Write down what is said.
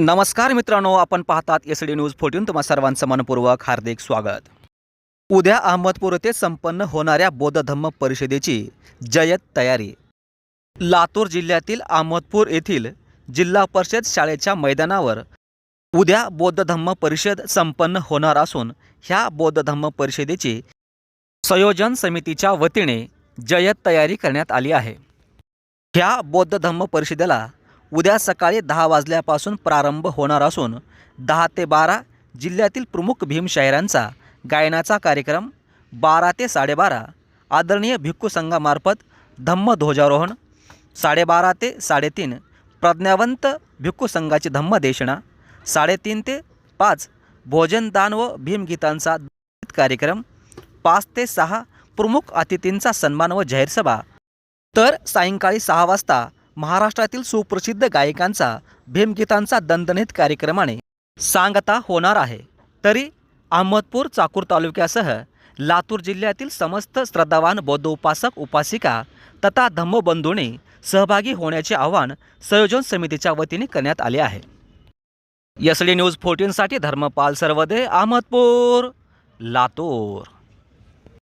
नमस्कार मित्रांनो आपण पाहतात एस डी न्यूज फोर्टीन तुम्हा सर्वांचं मनपूर्वक हार्दिक स्वागत. उद्या अहमदपूर येथे संपन्न होणाऱ्या बौद्ध धम्म परिषदेची जयत तयारी. लातूर जिल्ह्यातील अहमदपूर येथील जिल्हा परिषद शाळेच्या मैदानावर उद्या बौद्ध धम्म परिषद संपन्न होणार असून ह्या बौद्ध धम्म परिषदेची संयोजन समितीच्या वतीने जयत तयारी करण्यात आली आहे. ह्या बौद्ध धम्म परिषदेला उद्या सकाळी दहा वाजल्यापासून प्रारंभ होणार असून दहा ते बारा जिल्ह्यातील प्रमुख भीमशाहिरांचा गायनाचा कार्यक्रम बारा ते साडेबारा आदरणीय भिक्खू संघामार्फत धम्म ध्वजारोहण साडेबारा ते साडेतीन प्रज्ञावंत भिक्खू संघाची धम्मदेशणा साडेतीन ते पाच भोजनदान व भीमगीतांचा कार्यक्रम पाच ते सहा प्रमुख अतिथींचा सन्मान व जाहीर सभा. तर सायंकाळी सहा वाजता महाराष्ट्रातील सुप्रसिद्ध गायकांचा भीमगीतांचा दणदणीत कार्यक्रमाने सांगता होणार आहे. तरी अहमदपूर चाकूर तालुक्यासह लातूर जिल्ह्यातील समस्त श्रद्धावान बौद्ध उपासक उपासिका तथा धम्मबंधूंनी सहभागी होण्याचे आवाहन संयोजन समितीच्या वतीने करण्यात आले आहे. एस डी न्यूज फोर्टीनसाठी धर्मपाल सर्वदे अहमदपूर लातूर.